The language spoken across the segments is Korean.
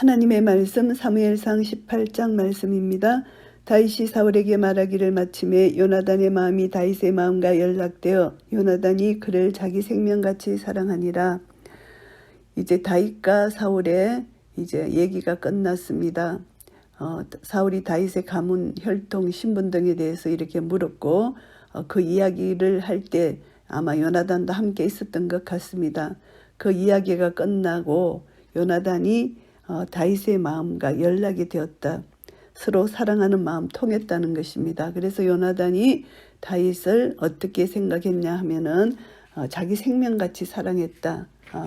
하나님의 말씀 사무엘상 18장 말씀입니다. 다윗이 사울에게 말하기를 마침에 요나단의 마음이 다윗의 마음과 연락되어 요나단이 그를 자기 생명같이 사랑하니라. 이제 다윗과 사울의 이제 얘기가 끝났습니다. 어, 사울이 다윗의 가문, 혈통, 신분 등에 대해서 이렇게 물었고 어, 그 이야기를 할 때 아마 요나단도 함께 있었던 것 같습니다. 그 이야기가 끝나고 요나단이 어, 다윗의 마음과 연락이 되었다. 서로 사랑하는 마음 통했다는 것입니다. 그래서 요나단이 다윗을 어떻게 생각했냐 하면은 어, 자기 생명같이 사랑했다. 어,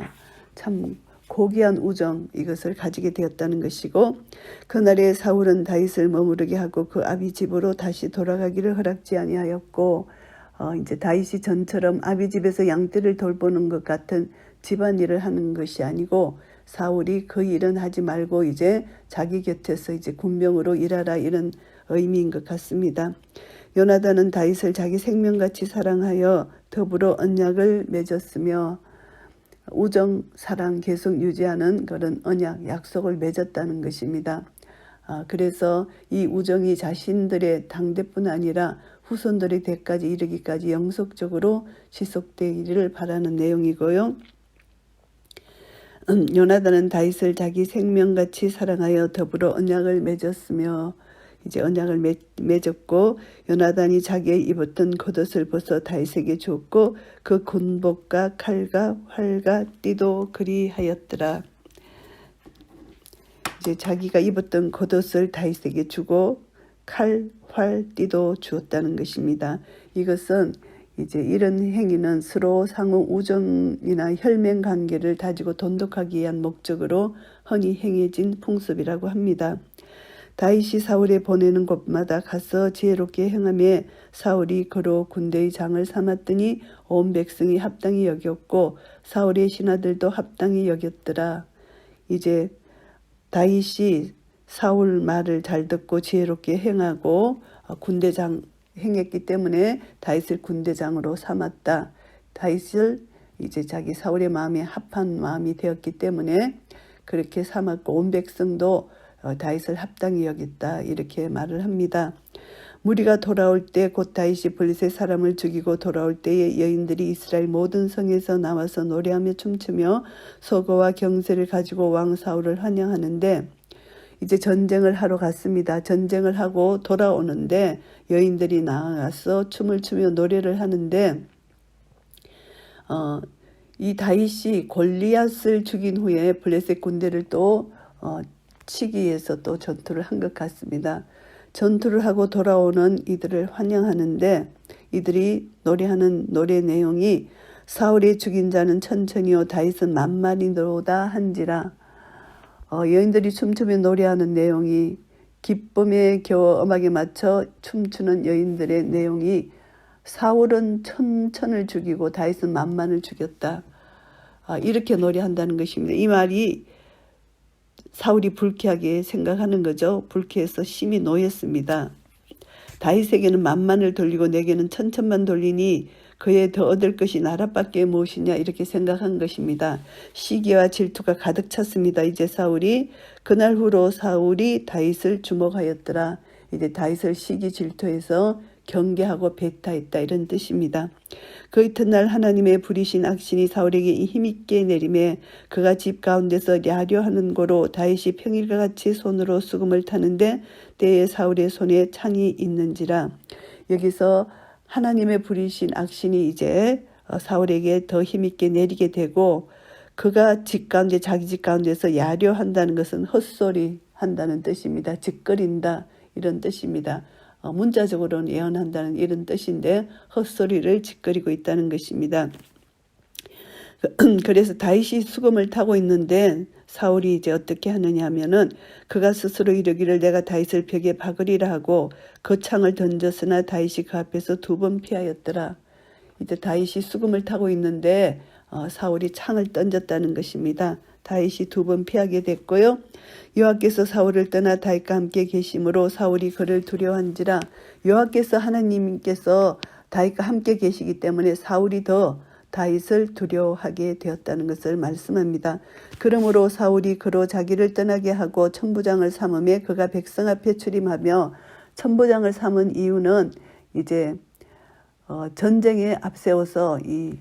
참 고귀한 우정 이것을 가지게 되었다는 것이고 그날에 사울은 다윗을 머무르게 하고 그 아비 집으로 다시 돌아가기를 허락지 아니하였고 어, 이제 다윗이 전처럼 아비 집에서 양떼를 돌보는 것 같은 집안일을 하는 것이 아니고 사울이 그 일은 하지 말고 이제 자기 곁에서 이제 군병으로 일하라 이런 의미인 것 같습니다. 요나단은 다윗을 자기 생명같이 사랑하여 더불어 언약을 맺었으며 우정 사랑 계속 유지하는 그런 언약 약속을 맺었다는 것입니다. 아, 그래서 이 우정이 자신들의 당대뿐 아니라 후손들의 대까지 이르기까지 영속적으로 지속되기를 바라는 내용이고요. 음, 요나단은 다윗을 자기 생명같이 사랑하여 더불어 언약을 맺었으며 이제 언약을 맺, 맺었고 요나단이 자기의 입었던 겉옷을 벗어 다윗에게 줬고 그 군복과 칼과 활과 띠도 그리하였더라. 이제 자기가 입었던 겉옷을 다윗에게 주고 칼, 활, 띠도 주었다는 것입니다. 이것은 이제 이런 행위는 서로 상호 우정이나 혈맹 관계를 다지고 돈독하기 위한 목적으로 흔히 행해진 풍습이라고 합니다. 다윗이 사울에 보내는 곳마다 가서 지혜롭게 행하며 사울이 그로 군대의 장을 삼았더니 온 백성이 합당히 여겼고 사울의 신하들도 합당히 여겼더라. 이제 다윗이 사울 말을 잘 듣고 지혜롭게 행하고 군대장 행했기 때문에 다윗을 군대장으로 삼았다. 다윗을 이제 자기 사울의 마음에 합한 마음이 되었기 때문에 그렇게 삼았고 온 백성도 어, 다윗을 합당히 여겼다 이렇게 말을 합니다. 무리가 돌아올 때 곧 다윗이 블리셋 사람을 죽이고 돌아올 때에 여인들이 이스라엘 모든 성에서 나와서 노래하며 춤추며 소거와 경세를 가지고 왕 사울을 환영하는데 이제 전쟁을 하러 갔습니다. 전쟁을 하고 돌아오는데 여인들이 나와서 춤을 추며 노래를 하는데 어, 이 다윗이 골리앗을 죽인 후에 블레셋 군대를 또 어, 치기 위해서 또 전투를 한 것 같습니다. 전투를 하고 돌아오는 이들을 환영하는데 이들이 노래하는 노래 내용이 사울이 죽인 자는 천천히요 다윗은 만만이로다 한지라 어, 여인들이 춤추며 노래하는 내용이 기쁨에 겨워 음악에 맞춰 춤추는 여인들의 내용이 사울은 천천을 죽이고 다윗은 만만을 죽였다. 아, 이렇게 노래한다는 것입니다. 이 말이 사울이 불쾌하게 생각하는 거죠. 불쾌해서 심히 노였습니다. 다윗에게는 만만을 돌리고 내게는 천천만 돌리니 그에 더 얻을 것이 나라밖에 무엇이냐 이렇게 생각한 것입니다. 시기와 질투가 가득 찼습니다. 이제 사울이 그날 후로 사울이 다윗을 주목하였더라. 이제 다윗을 시기 질투해서 경계하고 배타했다 이런 뜻입니다. 그 이튿날 하나님의 부리신 악신이 사울에게 힘있게 내림에 그가 집 가운데서 야려하는 고로 다윗이 평일과 같이 손으로 수금을 타는데 때에 사울의 손에 창이 있는지라 여기서 하나님의 부리신 악신이 이제 어, 사울에게 더 힘있게 내리게 되고 그가 집 가운데 자기 집 가운데서 야려한다는 것은 헛소리 한다는 뜻입니다. 짓거린다 이런 뜻입니다. 어, 문자적으로는 예언한다는 이런 뜻인데 헛소리를 짓거리고 있다는 것입니다. 그래서 다윗이 수금을 타고 있는데 사울이 이제 어떻게 하느냐 하면은 그가 스스로 이르기를 내가 다윗을 벽에 박으리라 하고 그 창을 던졌으나 다윗이 그 앞에서 두 번 피하였더라. 이제 다윗이 수금을 타고 있는데 어, 사울이 창을 던졌다는 것입니다. 다윗이 두 번 피하게 됐고요. 여호와께서 사울을 떠나 다윗과 함께 계심으로 사울이 그를 두려워한지라 여호와께서 하나님께서 다윗과 함께 계시기 때문에 사울이 더 다윗을 두려워하게 되었다는 것을 말씀합니다. 그러므로 사울이 그로 자기를 떠나게 하고 천부장을 삼음에 그가 백성 앞에 출임하며 천부장을 삼은 이유는 이제 어, 전쟁에 앞세워서 이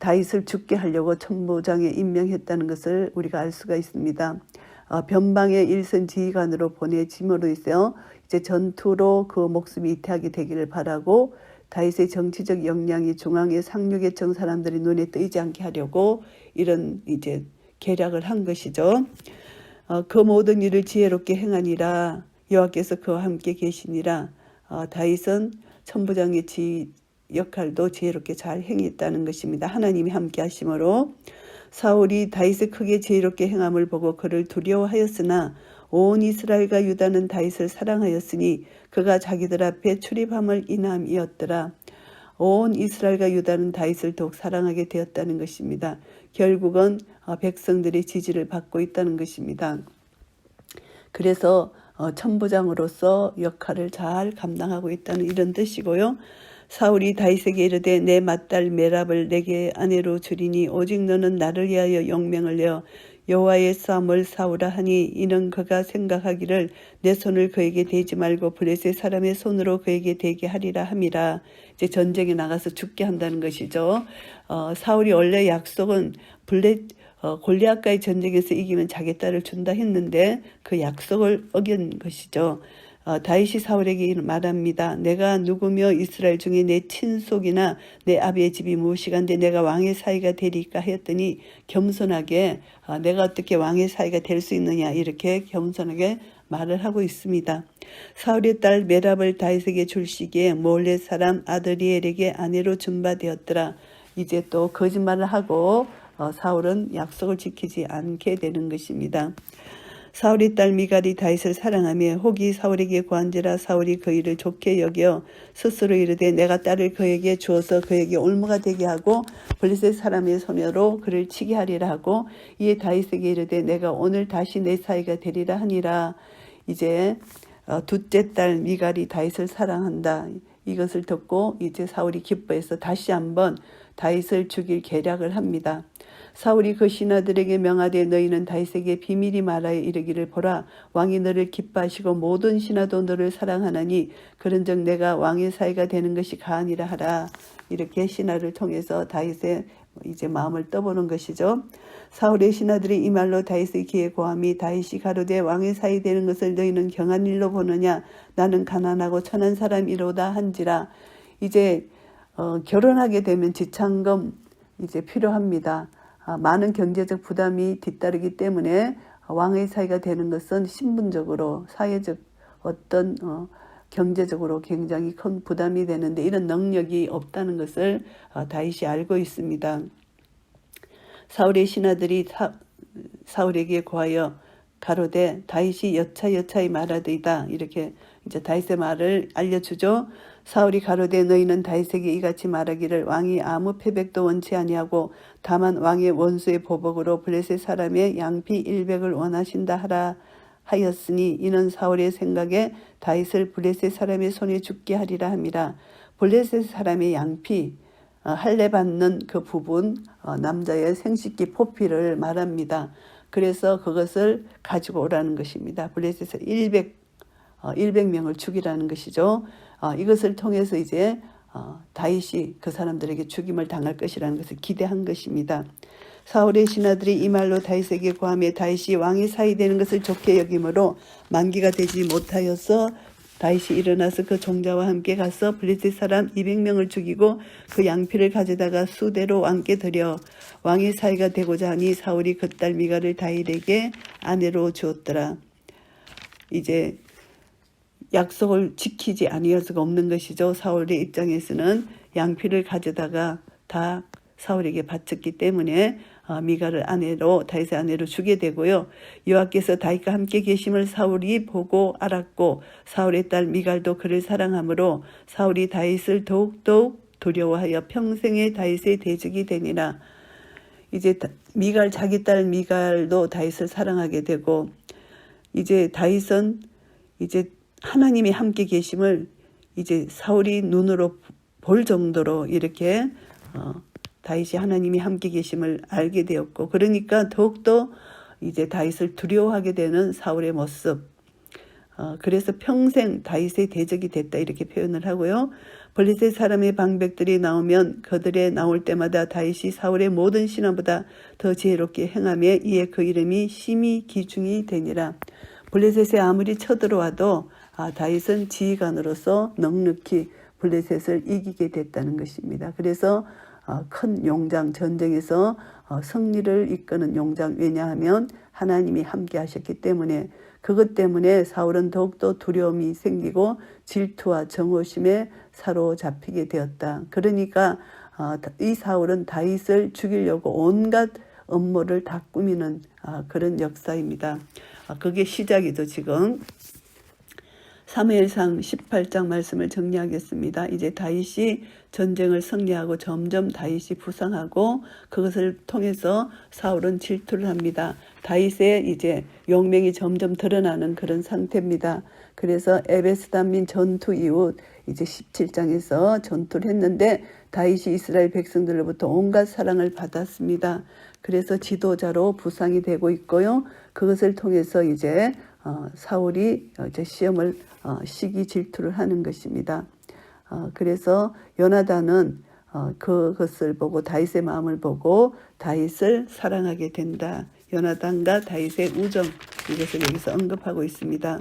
다윗을 죽게 하려고 천부장에 임명했다는 것을 우리가 알 수가 있습니다. 어, 변방의 일선 지휘관으로 보내짐으로 있어요. 이제 전투로 그 목숨이 이태하게 되기를 바라고 다윗의 정치적 역량이 중앙의 상류계층 사람들이 눈에 띄지 않게 하려고 이런 이제 계략을 한 것이죠. 어, 그 모든 일을 지혜롭게 행하니라 여호와께서 그와 함께 계시니라 어, 다윗은 천부장의 지 역할도 지혜롭게 잘 행했다는 것입니다. 하나님이 함께 하심으로 사울이 다윗을 크게 지혜롭게 행함을 보고 그를 두려워하였으나 온 이스라엘과 유다는 다윗을 사랑하였으니 그가 자기들 앞에 출입함을 인함이었더라. 온 이스라엘과 유다는 다윗을 더욱 사랑하게 되었다는 것입니다. 결국은 어, 백성들의 지지를 받고 있다는 것입니다. 그래서 어, 천부장으로서 역할을 잘 감당하고 있다는 이런 뜻이고요. 사울이 다윗에게 이르되 내 맏딸 메랍을 내게 아내로 주리니 오직 너는 나를 위하여 용명을 내어 여호와의 싸움을 싸우라 하니 이는 그가 생각하기를 내 손을 그에게 대지 말고 블레셋 사람의 손으로 그에게 대게 하리라 함이라 이제 전쟁에 나가서 죽게 한다는 것이죠. 어, 사울이 원래 약속은 블레 어, 골리앗과의 전쟁에서 이기면 자기 딸을 준다 했는데 그 약속을 어긴 것이죠. 어, 다윗이 사울에게 말합니다. 내가 누구며 이스라엘 중에 내 친속이나 내 아비의 집이 무엇이간데 내가 왕의 사이가 되리까 하였더니 겸손하게 어, 내가 어떻게 왕의 사이가 될 수 있느냐 이렇게 겸손하게 말을 하고 있습니다. 사울의 딸 메랍을 다윗에게 줄 시기에 몰레 사람 아드리엘에게 아내로 준바되었더라. 이제 또 거짓말을 하고 어, 사울은 약속을 지키지 않게 되는 것입니다. 사울의 딸 미갈이 다윗을 사랑하며 혹이 사울에게 구한지라 사울이 그 일을 좋게 여겨 스스로 이르되 내가 딸을 그에게 주어서 그에게 올무가 되게 하고 블레셋 사람의 손으로 그를 치게 하리라 하고 이에 다윗에게 이르되 내가 오늘 다시 내 사이가 되리라 하니라 이제 어, 둘째 딸 미갈이 다윗을 사랑한다 이것을 듣고 이제 사울이 기뻐해서 다시 한번 다윗을 죽일 계략을 합니다. 사울이 그 신하들에게 명하되 너희는 다윗에게 비밀이 말하여 이르기를 보라 왕이 너를 기뻐하시고 모든 신하도 너를 사랑하나니 그런즉 내가 왕의 사이가 되는 것이 가하니라 하라 이렇게 신하를 통해서 다윗의 이제 마음을 떠보는 것이죠. 사울의 신하들이 이 말로 다윗의 귀에 고함이 다윗이 가로되 왕의 사이 되는 것을 너희는 경한 일로 보느냐 나는 가난하고 천한 사람이로다 한지라 이제 어, 결혼하게 되면 지창금 이제 필요합니다. 아, 많은 경제적 부담이 뒤따르기 때문에 왕의 사이가 되는 것은 신분적으로 사회적 어떤 어, 경제적으로 굉장히 큰 부담이 되는데 이런 능력이 없다는 것을 어, 다윗이 알고 있습니다. 사울의 신하들이 사, 사울에게 구하여 가로되 다윗이 여차 여차히 말하되이다 이렇게 이제 다윗의 말을 알려주죠. 사울이 가로되 너희는 다윗에게 이같이 말하기를 왕이 아무 패백도 원치 아니하고 다만 왕의 원수의 보복으로 블레셋 사람의 양피 일백을 원하신다 하라 하였으니 이는 사울의 생각에 다윗을 블레셋 사람의 손에 죽게 하리라 함이라 블레셋 사람의 양피 어, 할례 받는 그 부분 어, 남자의 생식기 포피를 말합니다. 그래서 그것을 가지고 오라는 것입니다. 블레셋에서 100 100명을 어, 죽이라는 것이죠. 어, 이것을 통해서 이제 어, 다윗이 그 사람들에게 죽임을 당할 것이라는 것을 기대한 것입니다. 사울의 신하들이 이 말로 다윗에게 구하며 다윗이 왕이 사이 되는 것을 좋게 여김으로 만기가 되지 못하여서 다윗이 일어나서 그 종자와 함께 가서 블레셋 사람 200명을 죽이고 그 양피를 가져다가 수대로 왕께 드려 왕의 사이가 되고자 하니 사울이 그 딸 미가를 다윗에게 아내로 주었더라. 이제 약속을 지키지 아니어서가 없는 것이죠. 사울의 입장에서는 양피를 가져다가 다 사울에게 바쳤기 때문에 어, 미가를 아내로 다윗의 아내로 주게 되고요. 여호와께서 다윗과 함께 계심을 사울이 보고 알았고 사울의 딸 미갈도 그를 사랑하므로 사울이 다윗을 더욱더욱 두려워하여 평생의 다윗의 대적이 되니라. 이제 미갈 자기 딸 미갈도 다윗을 사랑하게 되고 이제 다윗은 이제 하나님이 함께 계심을 이제 사울이 눈으로 볼 정도로 이렇게 어, 다윗이 하나님이 함께 계심을 알게 되었고 그러니까 더욱더 이제 다윗을 두려워하게 되는 사울의 모습. 어, 그래서 평생 다윗의 대적이 됐다 이렇게 표현을 하고요. 블레셋 사람의 방백들이 나오면 그들의 나올 때마다 다윗이 사울의 모든 신하보다 더 지혜롭게 행하며 이에 그 이름이 심히 기중이 되니라. 블레셋에 아무리 쳐들어와도 아, 다윗은 지휘관으로서 넉넉히 블레셋을 이기게 됐다는 것입니다. 그래서 어, 큰 용장 전쟁에서 어, 승리를 이끄는 용장 왜냐하면 하나님이 함께 하셨기 때문에 그것 때문에 사울은 더욱더 두려움이 생기고 질투와 정오심에 사로잡히게 되었다. 그러니까 어, 이 사울은 다윗을 죽이려고 온갖 음모를 다 꾸미는 아, 그런 역사입니다. 아, 그게 시작이죠 지금. 사무엘상 18장 말씀을 정리하겠습니다. 이제 다윗이 전쟁을 승리하고 점점 다윗이 부상하고 그것을 통해서 사울은 질투를 합니다. 다윗의 이제 용맹이 점점 드러나는 그런 상태입니다. 그래서 에베스단민 전투 이후 이제 17장에서 전투를 했는데 다윗이 이스라엘 백성들로부터 온갖 사랑을 받았습니다. 그래서 지도자로 부상이 되고 있고요. 그것을 통해서 이제 어, 사울이 이제 시험을 어, 시기 질투를 하는 것입니다. 어, 그래서 요나단은 어, 그것을 보고 다윗의 마음을 보고 다윗을 사랑하게 된다. 요나단과 다윗의 우정 이것을 여기서 언급하고 있습니다.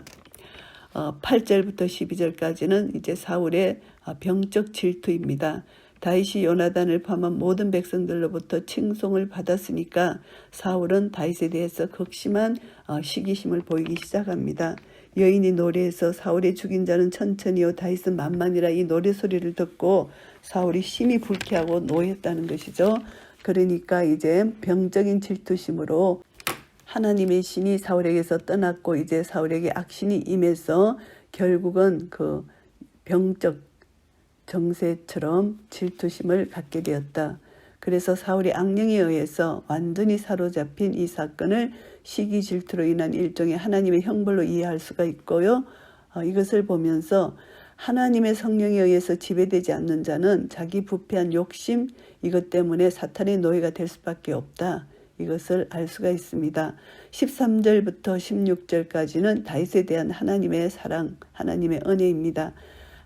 어, 8절부터 12절까지는 이제 사울의 어, 병적 질투입니다. 다윗이 요나단을 포함한 모든 백성들로부터 칭송을 받았으니까 사울은 다윗에 대해서 극심한 어, 시기심을 보이기 시작합니다. 여인이 노래해서 사울의 죽인 자는 천천히요 다윗은 만만이라 이 노래 소리를 듣고 사울이 심히 불쾌하고 노했다는 것이죠. 그러니까 이제 병적인 질투심으로 하나님의 신이 사울에게서 떠났고 이제 사울에게 악신이 임해서 결국은 그 병적 정세처럼 질투심을 갖게 되었다. 그래서 사울이 악령에 의해서 완전히 사로잡힌 이 사건을 시기 질투로 인한 일종의 하나님의 형벌로 이해할 수가 있고요. 어, 이것을 보면서 하나님의 성령에 의해서 지배되지 않는 자는 자기 부패한 욕심 이것 때문에 사탄의 노예가 될 수밖에 없다. 이것을 알 수가 있습니다. 13절부터 16절까지는 다윗에 대한 하나님의 사랑, 하나님의 은혜입니다.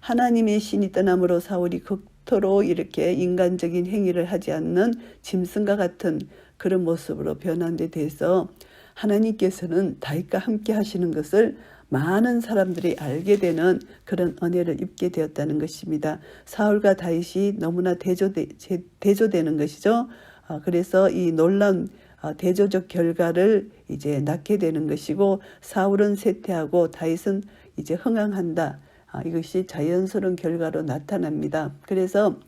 하나님의 신이 떠남으로 사울이 극토로 이렇게 인간적인 행위를 하지 않는 짐승과 같은 그런 모습으로 변한 데 대해서 하나님께서는 다윗과 함께 하시는 것을 많은 사람들이 알게 되는 그런 은혜를 입게 되었다는 것입니다. 사울과 다윗이 너무나 대조되, 대조되는 것이죠. 어, 그래서 이 놀라운 어, 대조적 결과를 이제 낳게 되는 것이고 사울은 쇠퇴하고 다윗은 이제 흥황한다. 아, 이것이 자연스러운 결과로 나타납니다. 그래서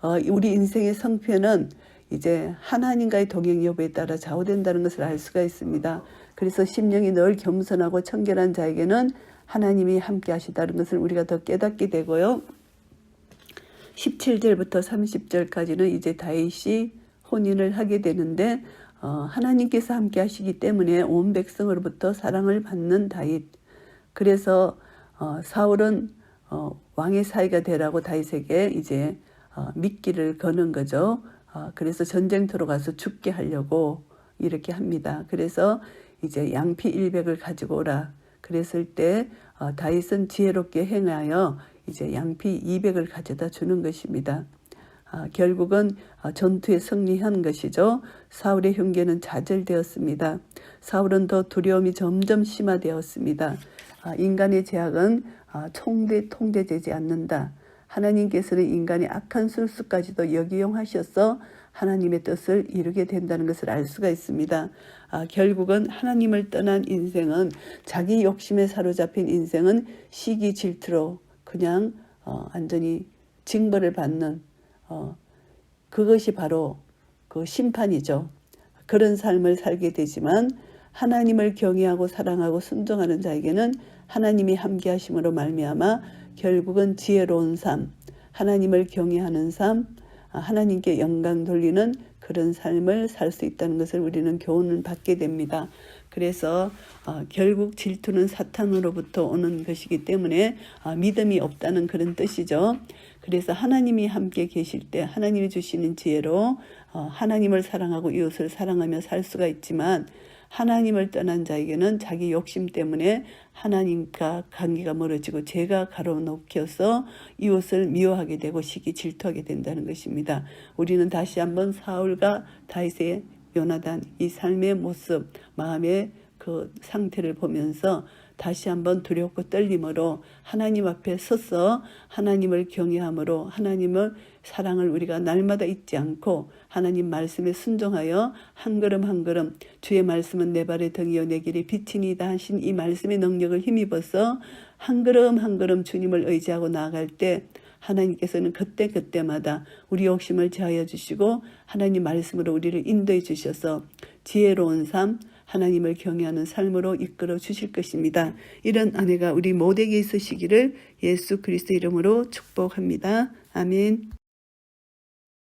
어, 우리 인생의 성패는 이제 하나님과의 동행 여부에 따라 좌우된다는 것을 알 수가 있습니다. 그래서 심령이 늘 겸손하고 청결한 자에게는 하나님이 함께 하시다는 것을 우리가 더 깨닫게 되고요. 17절부터 30절까지는 이제 다윗이 혼인을 하게 되는데 어, 하나님께서 함께 하시기 때문에 온 백성으로부터 사랑을 받는 다윗. 그래서 어, 사울은 어, 왕의 사이가 되라고 다윗에게 이제 어, 미끼를 거는 거죠. 어, 그래서 전쟁터로 가서 죽게 하려고 이렇게 합니다. 그래서 이제 양피 100을 가지고 오라. 그랬을 때 어, 다윗은 지혜롭게 행하여 이제 양피 200을 가져다 주는 것입니다. 아, 결국은 어, 전투에 승리한 것이죠. 사울의 흉계는 좌절되었습니다. 사울은 더 두려움이 점점 심화되었습니다. 아, 인간의 제약은 아, 통대, 통제되지 않는다. 하나님께서는 인간의 악한 술수까지도 역이용하셔서 하나님의 뜻을 이루게 된다는 것을 알 수가 있습니다. 아, 결국은 하나님을 떠난 인생은 자기 욕심에 사로잡힌 인생은 시기 질투로 그냥 어, 완전히 징벌을 받는 어, 그것이 바로 그 심판이죠. 그런 삶을 살게 되지만 하나님을 경외하고 사랑하고 순종하는 자에게는 하나님이 함께 하심으로 말미암아 결국은 지혜로운 삶, 하나님을 경외하는 삶, 아, 하나님께 영광 돌리는 그런 삶을 살 수 있다는 것을 우리는 교훈을 받게 됩니다. 그래서 어, 결국 질투는 사탄으로부터 오는 것이기 때문에 아, 믿음이 없다는 그런 뜻이죠. 그래서 하나님이 함께 계실 때 하나님이 주시는 지혜로 어, 하나님을 사랑하고 이웃을 사랑하며 살 수가 있지만 하나님을 떠난 자에게는 자기 욕심 때문에 하나님과 관계가 멀어지고 죄가 가로놓겨서 이웃을 미워하게 되고 시기 질투하게 된다는 것입니다. 우리는 다시 한번 사울과 다윗의 요나단 이 삶의 모습, 마음의 그 상태를 보면서 다시 한번 두렵고 떨림으로 하나님 앞에 서서 하나님을 경외함으로 하나님을 사랑을 우리가 날마다 잊지 않고 하나님 말씀에 순종하여 한 걸음 한 걸음 주의 말씀은 내 발의 등이요 내 길의 빛이니다 하신 이 말씀의 능력을 힘입어서 한 걸음 한 걸음 주님을 의지하고 나아갈 때 하나님께서는 그때 그때마다 우리 욕심을 제하여 주시고 하나님 말씀으로 우리를 인도해 주셔서 지혜로운 삶 하나님을 경외하는 삶으로 이끌어 주실 것입니다. 이런 아내가 우리 모두에게 있으시기를 예수 그리스도 이름으로 축복합니다. 아멘.